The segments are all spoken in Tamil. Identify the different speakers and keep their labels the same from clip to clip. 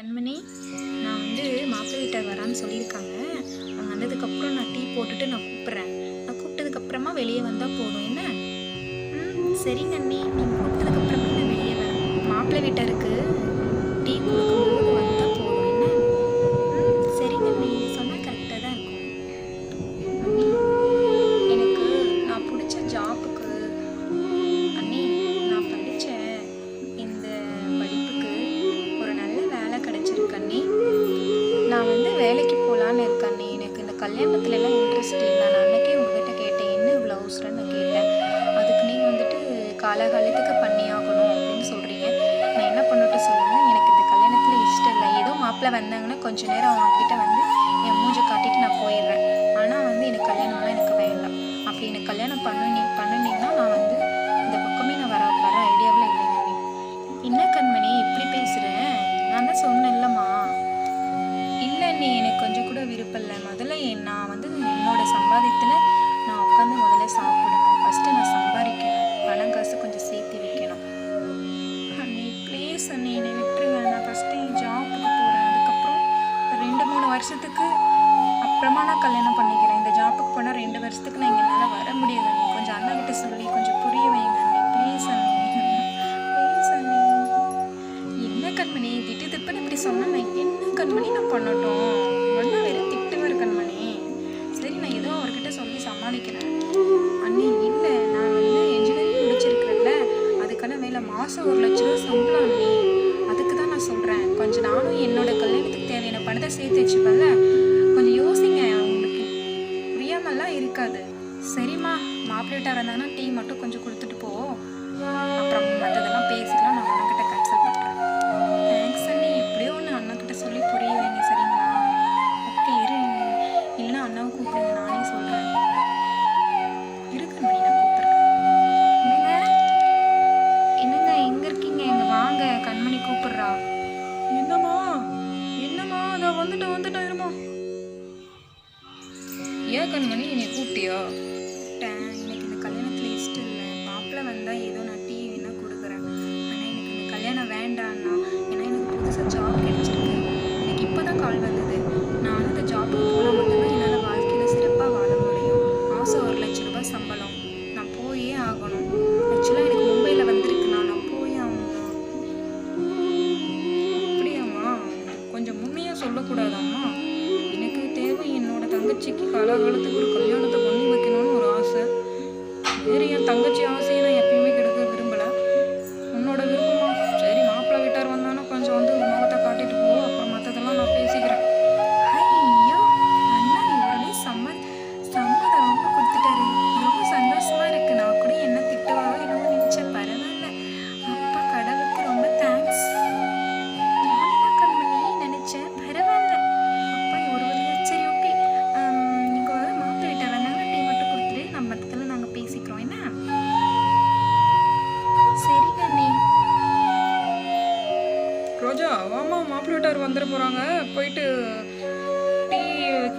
Speaker 1: பெண்மணி நான் வந்து மாப்பிள்ளை வீட்டார் வரான்னு சொல்லியிருக்காங்க. அவங்க வந்ததுக்கப்புறம் நான் டீ போட்டுட்டு நான் கூப்பிட்றேன். நான் கூப்பிட்டதுக்கப்புறமா வெளியே வந்தால் போதும். என்ன? ம் சரிங்க அண்ணி நீங்கள் கூப்பிட்டதுக்கப்புறமே நான் வெளியே வரேன். மாப்பிள்ளை வீட்டாருக்கு டீ கொடுக்கணும். வருஷத்துக்கு நான் என்னால் வர முடியாது கொஞ்சம் அண்ணா கிட்ட சொல்லி கொஞ்சம் புரிய வைங்க. ப்ளீஸ் அண்ணி. ப்ளீஸ் என்ன கண்மணி? திட்டு திப்புன்னு இப்படி சொன்னா என்ன கண்மணி? நான் பண்ணட்டும். ஒன்றும் வெறும் திட்டுவார் கண்மணி. சரி நான் ஏதோ அவர்கிட்ட சொல்லி சமாளிக்கிறேன். அண்ணி இல்லை. நான் வந்து இன்ஜினியரிங் முடிச்சிருக்கிறேன்ல. அதுக்கான வேலை மாதம் ஒரு லட்ச ரூபா சம்பளம் அண்ணி. அதுக்கு தான் நான் சொல்கிறேன் கொஞ்சம் நானும் என்னோட கல்யாணத்துக்கு தேவையான பணத்தை சேர்த்து வச்சுப்பேன்ல. சரிம்மா மாப்பிள்ளை வீட்டாக இருந்தாங்கன்னா டீ மட்டும் கொஞ்சம் கொடுத்துட்டு போ. அப்புறம் மற்றதெல்லாம் பேசிக்கலாம் நான் அண்ணன்கிட்ட கேன்சல் பண்ணுறேன் தேங்க்ஸ் அண்ணி எப்படியோ ஒன்று அண்ணன்கிட்ட சொல்லி புரிய வைங்க சரிங்களா? ஓகே இரு. இல்லைன்னா அண்ணாவை கூப்பிடுங்க நானே சொல்கிறேன் இருக்கு மணி நான் கூப்பிட்றேன். என்னங்க? என்னங்க எங்கே இருக்கீங்க? இங்கே வாங்க கண்மணி கூப்பிடுறா. என்னம்மா? என்னம்மா? அதை வந்துட்டேன் வந்துட்டேன் இருமா. ஏன் கண்மணி என்னை கூப்பிட்டியா? எனக்கு இந்த கல்யாணத்தில் இஷ்டம் இல்லை. மாப்பிள்ளை வந்தால் ஏதோ நான் டீ வேணால் கொடுக்குறேன். ஆனால் எனக்கு இந்த கல்யாணம் வேண்டான்னா ஏன்னா எனக்கு புதுசாக ஜாப் கிடச்சிருக்கு. எனக்கு இப்போ தான் கால் வந்தது.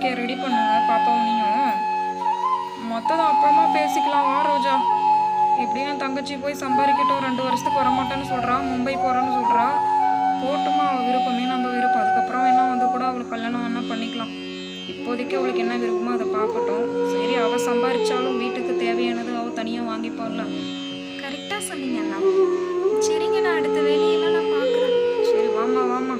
Speaker 2: வைக்க ரெடி பண்ணுங்க நீயும். மொத்தம் அப்புறமா பேசிக்கலாம் வா ரோஜா. எப்படியும் என் தங்கச்சி போய் சம்பாதிக்கட்டும் ரெண்டு வருஷத்துக்கு வரமாட்டேன்னு சொல்கிறா மும்பை போகிறேன்னு சொல்கிறா போட்டுமா அவள் விருப்பமே நம்ம விருப்பம். அதுக்கப்புறம் வேணா வந்து கூட அவளுக்கு கல்யாணம் வேணா பண்ணிக்கலாம். இப்போதைக்கு அவளுக்கு என்ன விருப்பமோ அதை பார்க்கட்டும். சரி அவள் சம்பாதிச்சாலும் வீட்டுக்கு தேவையானது அவள் தனியாக வாங்கிப்பாள்ல.
Speaker 1: கரெக்டாக சொன்னீங்க அண்ணா. சரிங்க நான் அடுத்த வேலையெல்லாம் நான் பார்க்குறேன்.
Speaker 2: சரி வாமா வாமா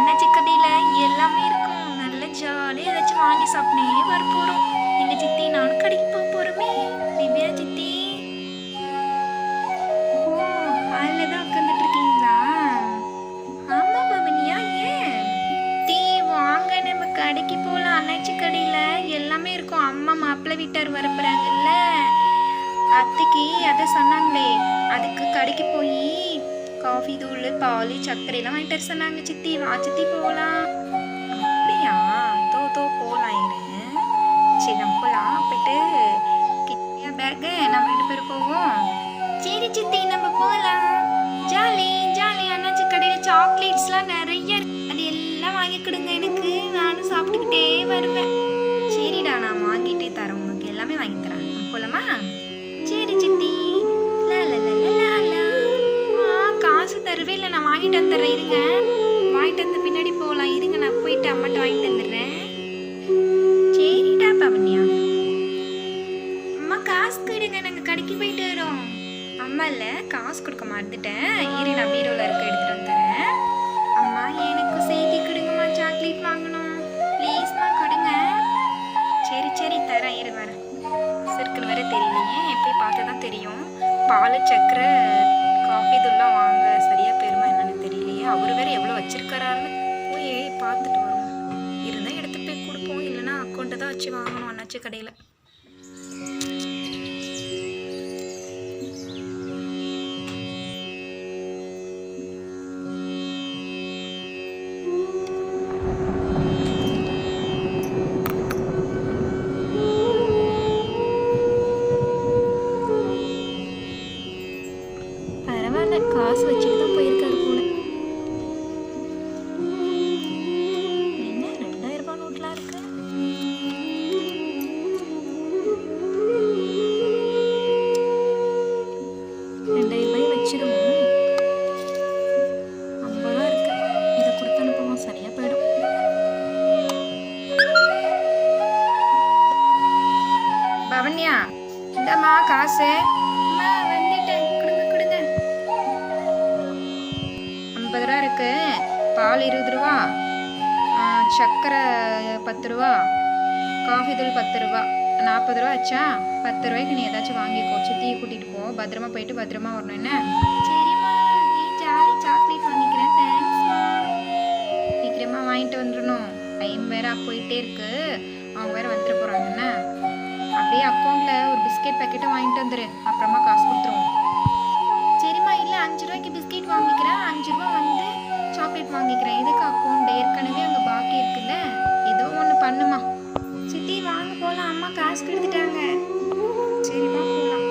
Speaker 1: அண்ணாச்சி கடையில் எல்லாமே இருக்கும். நல்ல ஜாலியாக ஏதாச்சும் வாங்கி சாப்பிட்டே வர எங்க சித்தி நானும் கடைக்கு போக போறோமே. திவ்யா சித்தி. ஓ அதில் தான் உட்காந்துட்டு இருக்கீங்களா? ஆமா பவனியா ஏன்? தீ வாங்க நம்ம கடைக்கு போகலாம் அண்ணாச்சி கடையில் எல்லாமே இருக்கும். அம்மா மாப்பிள்ளை வீட்டார் வரப்போறாங்கல்ல. அத்தைக்கு அதை சொன்னாங்களே. தூள் பால் சர்க்கரையெல்லாம் வாங்கிட்டு வர சொன்னாங்க சித்தி. வா சித்தி போகலாம் அப்படியா? தோ தோ போகலாம் இரு. சரி நம்ம போகலாம் போயிட்டு கிட்டியா பேக்கு நம்ம ரெண்டு பேரும் போவோம். சரி சித்தி நம்ம போகலாம் ஜாலி ஜாலி. அண்ணாச்சி கடையில் சாக்லேட்ஸ்லாம் நிறைய அது எல்லாம் வாங்கி கொடுங்க எனக்கு. நானும் சாப்பிட்டுக்கிட்டே வருவேன். சரிடா நான் வாங்கிட்டே தரேன். உனக்கு எல்லாமே வாங்கி தரேன். போகலாமா பால் சக்கரை காஃபி தூள்லாம் வாங்க சரியாக பெருமை என்னன்னு தெரியலையே. அவர் வேற எவ்வளோ வச்சிருக்காரான்னு போய் பார்த்துட்டு வருவோம் இருந்தால் எடுத்துட்டு போய் கொடுப்போம். இல்லைன்னா அக்கௌண்ட்டு தான் வச்சு வாங்கணும் அண்ணாச்சி கடையில். சர்க்கரை பத்து ரூபா காஃபி தூள் பத்து ரூபா நாற்பது ரூபா ஆச்சா பத்து ரூபாய்க்கு நீ ஏதாச்சும் வாங்கிக்கோ. சித்தியை கூட்டிகிட்டு போ. பத்திரமா போயிட்டு பத்திரமா வரணும். என்ன? சாக்லேட் வாங்கிக்கிறேன் சீக்கிரமாக வாங்கிட்டு வந்துடணும். டைம் வேற போயிட்டே இருக்கு. அவங்க வேற வந்துட போகிறாங்க என்ன? அப்படியே அக்கௌண்ட்டில் ஒரு பிஸ்கெட் பேக்கெட்டும் வாங்கிட்டு வந்துரு. அப்புறமா காசு கொடுத்துருவோம். சரிம்மா இல்லை அஞ்சு ரூபாய்க்கு பிஸ்கெட் வாங்கிக்கிறேன். அஞ்சு ரூபா வந்து சாக்லேட் வாங்கிக்கிறேன். எதுக்கு அக்கௌண்ட் ஏற்கனவே அங்கே பாக்கி இருக்குல்ல? ஏதோ ஒன்று பண்ணுமா? சித்தி வாங்க போகலாம் அம்மா காசு கெடுத்துட்டாங்க. சரிம்மா போகலாம்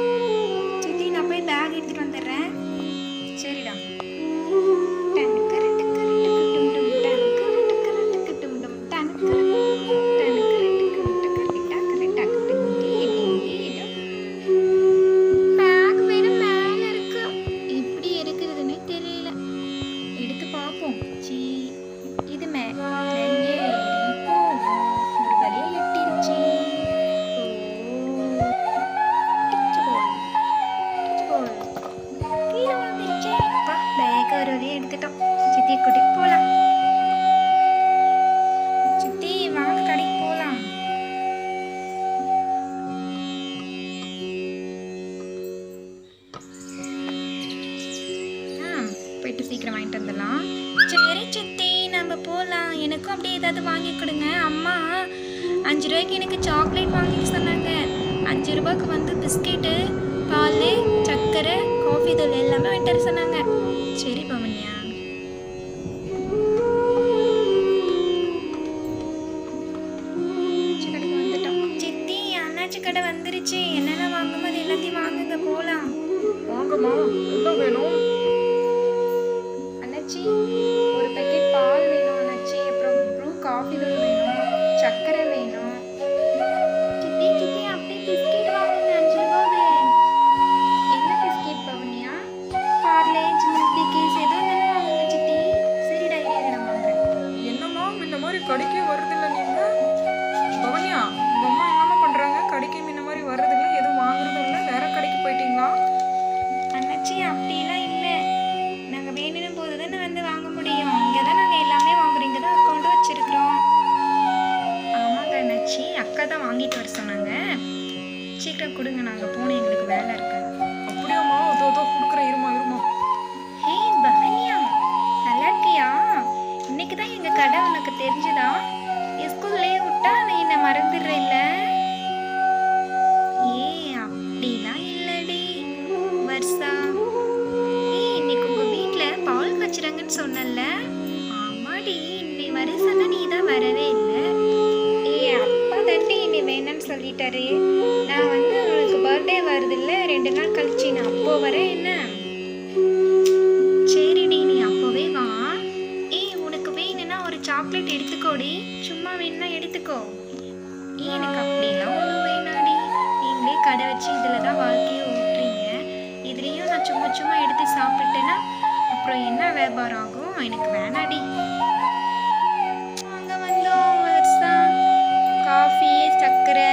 Speaker 1: சித்தி நான் போய் பேக் எடுத்துகிட்டு வந்துடுறேன். போகலாம். சரி சித்தி நம்ம போகலாம். எனக்கும் அப்படியே ஏதாவது வாங்கி கொடுங்க. அம்மா அஞ்சு ரூபாய்க்கு எனக்கு சாக்லேட் வாங்கி சொன்னாங்க. அஞ்சு ரூபாய்க்கு வந்து பிஸ்கெட்டு பால் சர்க்கரை காஃபி தூள் எல்லாமே வாங்கிட்டு சொன்னாங்க. சரி பவனியா. கடைக்கு வந்துட்டோம். சித்தி அண்ணாச்சி கடை வந்துருச்சு. என்னென்ன வாங்குமோ அது எல்லாத்தையும் வாங்குங்க போகலாம்.
Speaker 2: வாங்கம்மா. என்ன வேணும்?
Speaker 1: ஒரு சாக்லேட் எடுத்துக்கோடி. சும்மா வேணா எடுத்துக்கோ. எனக்கு அப்படிலாம் ஒன்றும் வேணாடி. நீங்களே கடை வச்சு இதில் தான் வாழ்க்கையை ஓட்டுறீங்க. இதுலேயும் நான் சும்மா சும்மா எடுத்து சாப்பிட்டேன்னா அப்புறம் என்ன வியாபாரம் ஆகும்? எனக்கு வேணாடி. அங்கே வந்தோம் காஃபி சர்க்கரை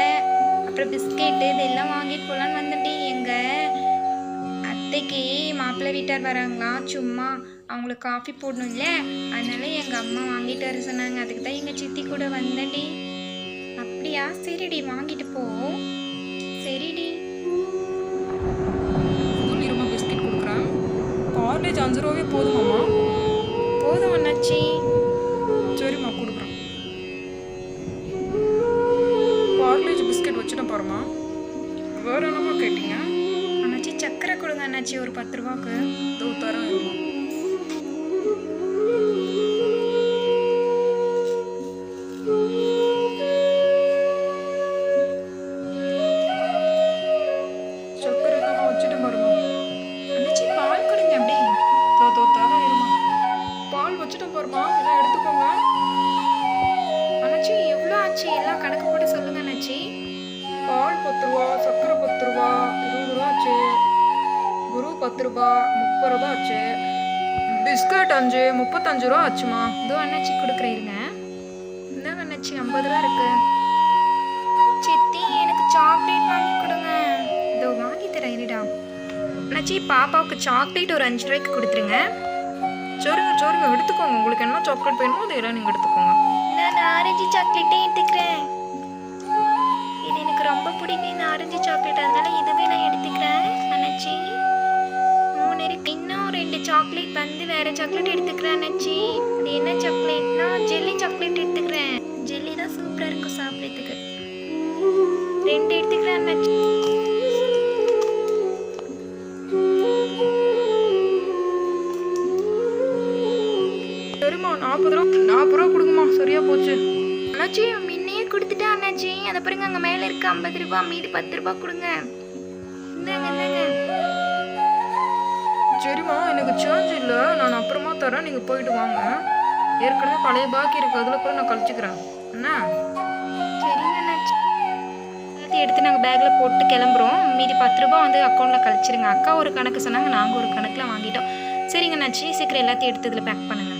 Speaker 1: அப்புறம் பிஸ்கெட்டு இதெல்லாம் வாங்கிட்டு போகலான்னு வந்துட்டேன் எங்கள் அத்தைக்கு மாப்பிள்ளை வீட்டார் வராங்களாம். சும்மா அவங்களுக்கு காஃபி போடணும்ல? அதனால எங்கள் அம்மா வாங்கிட்டு வர சொன்னாங்க. அதுக்கு தான் எங்கள் சித்தி கூட வந்தேன்டி. அப்படியா? சரிடி வாங்கிட்டு போ. சரிடி.
Speaker 2: நிறமா பிஸ்கெட் கொடுக்குறேன் கார்லேஜ் அஞ்சு ரூபாவே போதுமாம்மா
Speaker 1: போதும் அண்ணாச்சி.
Speaker 2: சரிம்மா கொடுக்குறேன் பார்லேஜ் பிஸ்கெட் வச்சுட்டேன் பாருமா வேற என்னம்மா கேட்டீங்க?
Speaker 1: அண்ணாச்சி சக்கரை கொடுங்க அண்ணாச்சி ஒரு பத்து ரூபாக்கு.
Speaker 2: இதோ தரேன் இருமா. பத்து ரூபா முப்பது ரூபா ஆச்சு. பிஸ்கட் அஞ்சு முப்பத்தஞ்சு ரூபா ஆச்சுமா?
Speaker 1: இதோ அண்ணாச்சி கொடுக்குறேன் இருங்க. இந்தாங்க அண்ணாச்சி ஐம்பது ரூபா இருக்கு. சித்தி எனக்கு சாக்லேட் வாங்கி கொடுங்க. இதோ வாங்கி தரேன் இருடா. அண்ணாச்சி பாப்பாவுக்கு சாக்லேட் ஒரு அஞ்சு ரூபாய்க்கு கொடுத்துருங்க.
Speaker 2: சரிங்க சரிங்க எடுத்துக்கோங்க. உங்களுக்கு என்ன சாக்லேட் வேணுமோ அதெல்லாம் நீங்கள் எடுத்துக்கோங்க.
Speaker 1: நான் ஆரஞ்சு சாக்லேட்டே எடுத்துக்கிறேன். இது எனக்கு ரொம்ப பிடிக்கும். இந்த ஆரஞ்சு சாக்லேட் அதனால இதுவே நான் எடுத்துக்கிறேன். அண்ணாச்சி. ரெண்டு சாக்லேட் வந்து வேற சாக்லேட் எடுத்துக்கிறேன் அண்ணாச்சி. அது என்ன சாக்லேட்னா ஜெல்லி சாக்லேட் எடுத்துக்கிறேன். ஜெல்லி தான் சூப்பராக இருக்கும் சாப்பிட்றதுக்கு. ரெண்டு எடுத்துக்கிறேன் அண்ணாச்சி.
Speaker 2: சரிம்மா நாற்பது ரூபா நாற்பது ரூபா கொடுங்கம்மா சரியா போச்சு.
Speaker 1: அண்ணாச்சி முன்னையே கொடுத்துட்டேன் அண்ணாச்சி. அதை பாருங்க அங்கே மேலே இருக்கு ஐம்பது ரூபா மீதி பத்து ரூபா கொடுங்க.
Speaker 2: சரிம்மா எனக்கு சேஞ்ச் இல்லை. நான் அப்புறமா தரேன். நீங்கள் போயிட்டு வாங்க. ஏற்கனவே பழைய பாக்கி இருக்கு. அதில் கூட நான் கழிச்சுக்கிறேன். என்ன
Speaker 1: எல்லாத்தையும் எடுத்து நாங்கள் பேக்கில் போட்டு கிளம்புறோம். மீதி பத்து ரூபா வந்து அக்கௌண்ட்டில் கழிச்சிருங்க. அக்கா ஒரு கணக்கு சொன்னாங்க. நாங்கள் ஒரு கணக்கில் வாங்கிட்டோம். சரிங்க நச்சு சீக்கிரம் எல்லாத்தையும் எடுத்து இதில் பேக் பண்ணுங்கள்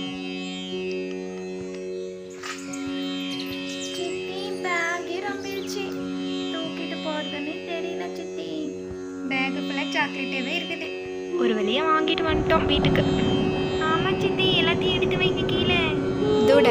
Speaker 1: ஒரு வழியாக வாங்கிட்டு வந்துட்டோம் வீட்டுக்கு. ஆமாம் சித்தி எல்லாத்தையும் எடுத்து வைங்க கீழே. இதோட